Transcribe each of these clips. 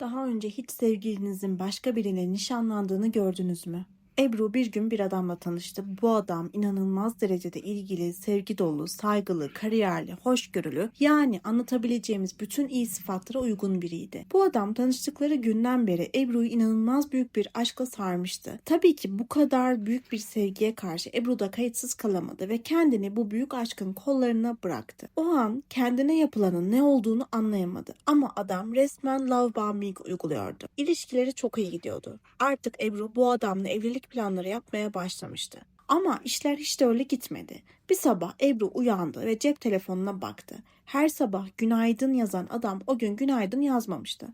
Daha önce hiç sevgilinizin başka birine nişanlandığını gördünüz mü? Ebru bir gün bir adamla tanıştı. Bu adam inanılmaz derecede ilgili, sevgi dolu, saygılı, kariyerli, hoşgörülü yani anlatabileceğimiz bütün iyi sıfatlara uygun biriydi. Bu adam tanıştıkları günden beri Ebru'yu inanılmaz büyük bir aşkla sarmıştı. Tabii ki bu kadar büyük bir sevgiye karşı Ebru da kayıtsız kalamadı ve kendini bu büyük aşkın kollarına bıraktı. O an kendine yapılanın ne olduğunu anlayamadı ama adam resmen love bombing uyguluyordu. İlişkileri çok iyi gidiyordu. Artık Ebru bu adamla evlilik planları yapmaya başlamıştı. Ama işler hiç de öyle gitmedi. Bir sabah Ebru uyandı ve cep telefonuna baktı. Her sabah günaydın yazan adam o gün günaydın yazmamıştı.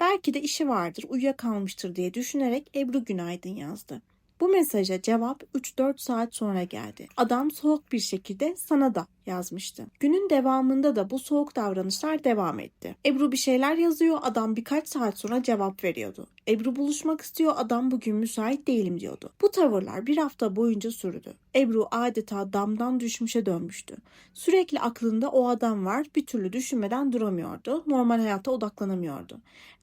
Belki de işi vardır, uyuyakalmıştır diye düşünerek Ebru günaydın yazdı. Bu mesaja cevap 3-4 saat sonra geldi. Adam soğuk bir şekilde sana da yazmıştı. Günün devamında da bu soğuk davranışlar devam etti. Ebru bir şeyler yazıyor, adam birkaç saat sonra cevap veriyordu. Ebru buluşmak istiyor, adam bugün müsait değilim diyordu. Bu tavırlar bir hafta boyunca sürdü. Ebru adeta damdan düşmüşe dönmüştü. Sürekli aklında o adam var, bir türlü düşünmeden duramıyordu. Normal hayata odaklanamıyordu.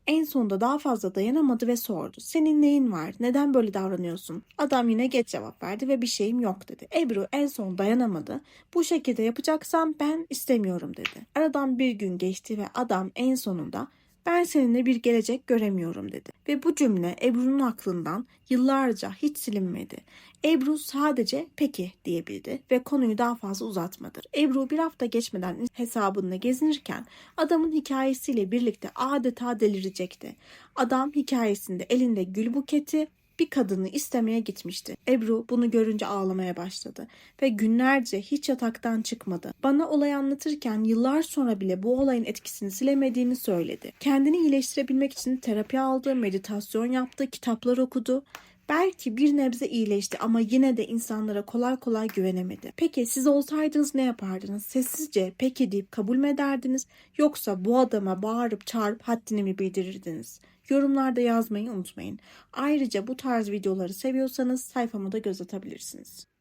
En sonunda daha fazla dayanamadı ve sordu. Senin neyin var? Neden böyle davranıyorsun? Adam yine geç cevap verdi ve bir şeyim yok dedi. Ebru en son dayanamadı. Bu şekilde yapacaksam ben istemiyorum dedi. Aradan bir gün geçti ve adam en sonunda ben seninle bir gelecek göremiyorum dedi. Ve bu cümle Ebru'nun aklından yıllarca hiç silinmedi. Ebru sadece peki diyebildi ve konuyu daha fazla uzatmadı. Ebru bir hafta geçmeden hesabında gezinirken adamın hikayesiyle birlikte adeta delirecekti. Adam hikayesinde elinde gül buketi bir kadını istemeye gitmişti. Ebru bunu görünce ağlamaya başladı ve günlerce hiç yataktan çıkmadı. Bana olayı anlatırken yıllar sonra bile bu olayın etkisini silemediğini söyledi. Kendini iyileştirebilmek için terapi aldı, meditasyon yaptı, kitaplar okudu. Belki bir nebze iyileşti ama yine de insanlara kolay kolay güvenemedi. Peki siz olsaydınız ne yapardınız? Sessizce peki deyip kabul mü ederdiniz? Yoksa bu adama bağırıp çağırıp haddini mi bildirirdiniz? Yorumlarda yazmayı unutmayın. Ayrıca bu tarz videoları seviyorsanız sayfama da göz atabilirsiniz.